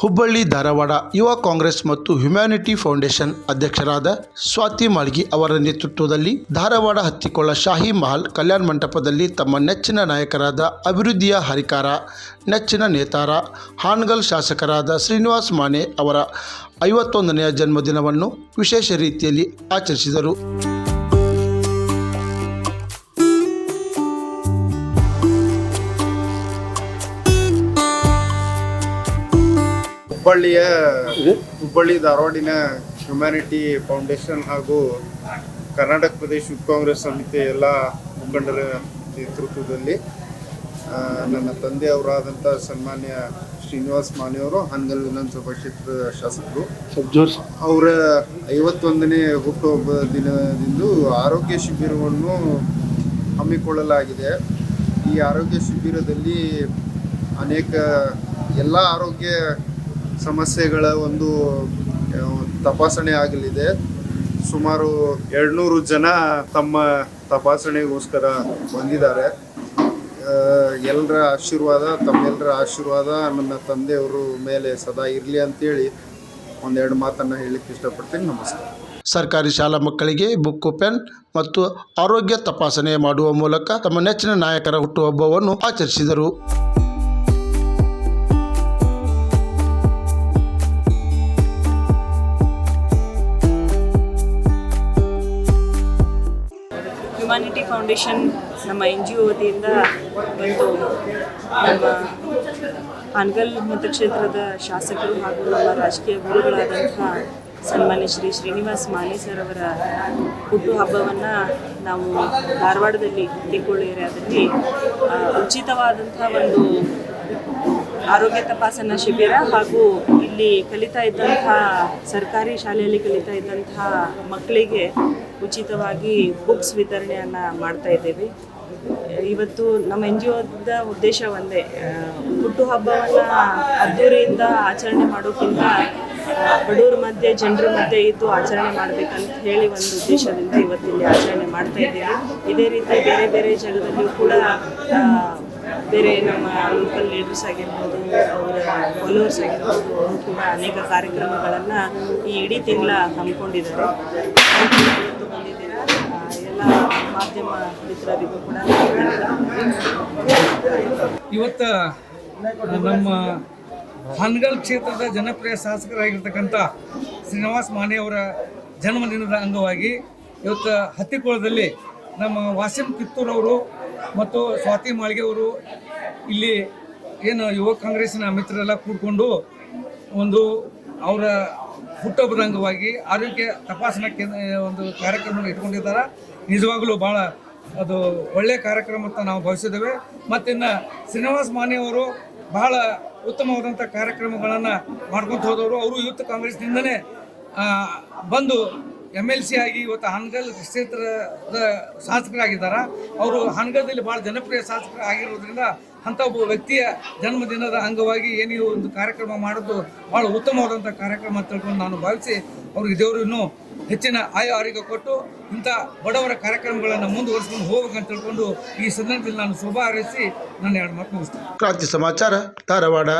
ಹುಬ್ಬಳ್ಳಿ, ಧಾರವಾಡ ಯುವ ಕಾಂಗ್ರೆಸ್ ಮತ್ತು humanity foundation ಅಧ್ಯಕ್ಷರಾದ ಸ್ವಾತಿ ಮಾಳ್ಗಿ ಅವರ ನೇತೃತ್ವದಲ್ಲಿ ಧಾರವಾಡ ಹತ್ತಿಕೊಳ್ಳ ಶಾಹಿ ಮಹಲ್ ಕಲ್ಯಾಣ ಮಂಟಪದಲ್ಲಿ ತಮ್ಮ ನೆಚ್ಚಿನ ನಾಯಕರಾದ ಅಭಿವೃದ್ಧಿಯ ಹರಿಕಾರ, ನೆಚ್ಚಿನ ನೇತಾರ, ಹಾನ್ಗಲ್ ಶಾಸಕರಾದ ಶ್ರೀನಿವಾಸ್ ಮಾನೆ ಅವರ ಐವತ್ತೊಂದನೆಯ ಜನ್ಮದಿನವನ್ನು ವಿಶೇಷ ರೀತಿಯಲ್ಲಿ ಆಚರಿಸಿದರು. ಹುಬ್ಬಳ್ಳಿಯ ಹುಬ್ಬಳ್ಳಿ ಧಾರವಾಡಿನ ಹ್ಯುಮ್ಯಾನಿಟಿ ಫೌಂಡೇಶನ್ ಹಾಗೂ ಕರ್ನಾಟಕ ಪ್ರದೇಶ ಯೂತ್ ಕಾಂಗ್ರೆಸ್ ಸಮಿತಿ ಎಲ್ಲ ಮುಖಂಡರ ನೇತೃತ್ವದಲ್ಲಿ ನನ್ನ ತಂದೆಯವರಾದಂಥ ಸನ್ಮಾನ್ಯ ಶ್ರೀನಿವಾಸ್ ಮಾನಿಯವರು ಹಾನಗಲ್ ವಿಧಾನಸಭಾ ಕ್ಷೇತ್ರದ ಶಾಸಕರು. ಅವರ ಐವತ್ತೊಂದನೇ ಹುಟ್ಟುಹಬ್ಬ ದಿನದಿಂದ ಆರೋಗ್ಯ ಶಿಬಿರವನ್ನು ಹಮ್ಮಿಕೊಳ್ಳಲಾಗಿದೆ. ಈ ಆರೋಗ್ಯ ಶಿಬಿರದಲ್ಲಿ ಅನೇಕ ಎಲ್ಲ ಆರೋಗ್ಯ ಸಮಸ್ಯೆಗಳ ಒಂದು ತಪಾಸಣೆ ಆಗಲಿದೆ. ಸುಮಾರು ಎರಡುನೂರು ಜನ ತಮ್ಮ ತಪಾಸಣೆಗೋಸ್ಕರ ಬಂದಿದ್ದಾರೆ. ಎಲ್ಲರ ಆಶೀರ್ವಾದ ತಮ್ಮೆಲ್ಲರ ಆಶೀರ್ವಾದ, ನನ್ನ ತಂದೆಯವರು ಮೇಲೆ ಸದಾ ಇರಲಿ ಅಂತೇಳಿ ಒಂದೆರಡು ಮಾತನ್ನು ಹೇಳಲಿಕ್ಕೆ ಇಷ್ಟಪಡ್ತೀನಿ. ನಮಸ್ಕಾರ. ಸರ್ಕಾರಿ ಶಾಲಾ ಮಕ್ಕಳಿಗೆ ಬುಕ್ ಪೆನ್ ಮತ್ತು ಆರೋಗ್ಯ ತಪಾಸಣೆ ಮಾಡುವ ಮೂಲಕ ತಮ್ಮ ನೆಚ್ಚಿನ ನಾಯಕರ ಹುಟ್ಟುಹಬ್ಬವನ್ನು ಆಚರಿಸಿದರು. ಹ್ಯುಮ್ಯಾನಿಟಿ ಫೌಂಡೇಶನ್ ನಮ್ಮ ಎನ್ ಜಿ ಒ ವತಿಯಿಂದ ಒಂದು ನಮ್ಮ ಹಾನಗಲ್ ಮತಕ್ಷೇತ್ರದ ಶಾಸಕರು ಹಾಗೂ ನಮ್ಮ ರಾಜಕೀಯ ಗುರುಗಳಾದಂತಹ ಸನ್ಮಾನ್ಯ ಶ್ರೀ ಶ್ರೀನಿವಾಸ್ ಮಾನೆ ಸರ್ ಅವರ ಹುಟ್ಟುಹಬ್ಬವನ್ನು ನಾವು ಧಾರವಾಡದಲ್ಲಿ ಏರಿಯಾದಲ್ಲಿ ಆ, ಒಂದು ಆರೋಗ್ಯ ತಪಾಸಣಾ ಶಿಬಿರ ಹಾಗೂ ಇಲ್ಲಿ ಕಲಿತಾ ಇದ್ದಂತಹ ಸರ್ಕಾರಿ ಶಾಲೆಯಲ್ಲಿ ಕಲಿತಾ ಇದ್ದಂತಹ ಮಕ್ಕಳಿಗೆ ಉಚಿತವಾಗಿ ಬುಕ್ಸ್ ವಿತರಣೆಯನ್ನು ಮಾಡ್ತಾ ಇದ್ದೇವೆ. ಇವತ್ತು ನಮ್ಮ ಎನ್ ಜಿ ಒದ ಉದ್ದೇಶ ಒಂದೇ ಹುಟ್ಟು ಹುಟ್ಟುಹಬ್ಬವನ್ನು ಅದ್ದೂರಿಯಿಂದ ಆಚರಣೆ ಮಾಡೋಕ್ಕಿಂತ ಬಡವ್ರ ಮಧ್ಯೆ, ಜನರ ಮಧ್ಯೆ ಇದ್ದು ಆಚರಣೆ ಮಾಡಬೇಕಂತ ಹೇಳಿ ಒಂದು ಉದ್ದೇಶದಿಂದ ಇವತ್ತಿಲ್ಲಿ ಆಚರಣೆ ಮಾಡ್ತಾ ಇದ್ದೀವಿ. ಇದೇ ರೀತಿ ಬೇರೆ ಬೇರೆ ಜಾಗದಲ್ಲಿಯೂ ಕೂಡ ಬೇರೆ ನಮ್ಮ ಲೋಕಲ್ ಲೀಡರ್ಸ್ ಆಗಿರ್ಬೋದು, ಅವರ ಫಾಲೋವರ್ಸ್ ಆಗಿರ್ಬೋದು ಅವರು ಅನೇಕ ಕಾರ್ಯಕ್ರಮಗಳನ್ನು ಈ ಇಡೀ ತಿಂಗಳ ಹಮ್ಮಿಕೊಂಡಿದ್ದಾರೆ. ಬಂದಿದ್ದೀರಾ ಮಾಧ್ಯಮ ಮಿತ್ರರಿಗೂ ಕೂಡ ಇವತ್ತು ನಮ್ಮ ಹಾನಗಲ್ ಕ್ಷೇತ್ರದ ಜನಪ್ರಿಯ ಶಾಸಕರಾಗಿರ್ತಕ್ಕಂಥ ಶ್ರೀನಿವಾಸ್ ಮಾನೆ ಅವರ ಜನ್ಮದಿನದ ಅಂಗವಾಗಿ ಇವತ್ತು ಹತ್ತಿಕೋಳದಲ್ಲಿ ನಮ್ಮ ವಾಸಿಂ ಕಿತ್ತೂರವರು ಮತ್ತು ಸ್ವಾತಿ ಮಾಳಿಗೆ ಅವರು ಇಲ್ಲಿ ಏನು ಯುವ ಕಾಂಗ್ರೆಸ್ನ ಮಿತ್ರರೆಲ್ಲ ಕೂಡಿಕೊಂಡು ಒಂದು ಅವರ ಹುಟ್ಟುಹಬ್ಬದ ಅಂಗವಾಗಿ ಆರೋಗ್ಯ ತಪಾಸಣಾ ಕೇಂದ್ರ ಒಂದು ಕಾರ್ಯಕ್ರಮವನ್ನು ಇಟ್ಕೊಂಡಿದ್ದಾರೆ. ನಿಜವಾಗಲೂ ಭಾಳ ಅದು ಒಳ್ಳೆಯ ಕಾರ್ಯಕ್ರಮ ಅಂತ ನಾವು ಭಾವಿಸಿದ್ದೇವೆ. ಮತ್ತಿನ್ನು ಶ್ರೀನಿವಾಸ್ ಮಾನೆ ಅವರು ಬಹಳ ಉತ್ತಮವಾದಂಥ ಕಾರ್ಯಕ್ರಮಗಳನ್ನು ಮಾಡ್ಕೊತ ಹೋದವರು. ಅವರು ಯೂತ್ ಕಾಂಗ್ರೆಸ್ನಿಂದನೇ ಬಂದು ಎಂ ಎಲ್ ಸಿ ಆಗಿ ಇವತ್ತು ಹಾನಗಲ್ ಕ್ಷೇತ್ರದ ಶಾಸಕರಾಗಿದ್ದಾರೆ. ಅವರು ಹಾನಗಲ್ದಲ್ಲಿ ಭಾಳ ಜನಪ್ರಿಯ ಶಾಸಕರು ಆಗಿರೋದ್ರಿಂದ ಅಂಥ ಒಬ್ಬ ವ್ಯಕ್ತಿಯ ಜನ್ಮದಿನದ ಅಂಗವಾಗಿ ಏನೇ ಒಂದು ಕಾರ್ಯಕ್ರಮ ಮಾಡೋದು ಭಾಳ ಉತ್ತಮವಾದಂಥ ಕಾರ್ಯಕ್ರಮ ಅಂತ ತಿಳ್ಕೊಂಡು ನಾನು ಭಾವಿಸಿ ಅವ್ರಿಗೆ ದೇವರು ಇನ್ನೂ ಹೆಚ್ಚಿನ ಆಯೋ ಆರೋಗ್ಯ ಕೊಟ್ಟು ಇಂಥ ಬಡವರ ಕಾರ್ಯಕ್ರಮಗಳನ್ನು ಮುಂದುವರಿಸ್ಕೊಂಡು ಹೋಗ್ಬೇಕಂತ ತಿಳ್ಕೊಂಡು ಈ ಸಂದರ್ಭದಲ್ಲಿ ನಾನು ಶುಭ ಹಾರೈಸಿ ನನ್ನ ಎರಡು ಮಾತು ಮುಗಿಸ್ತೇನೆ. ಸಮಾಚಾರ, ಧಾರವಾಡ.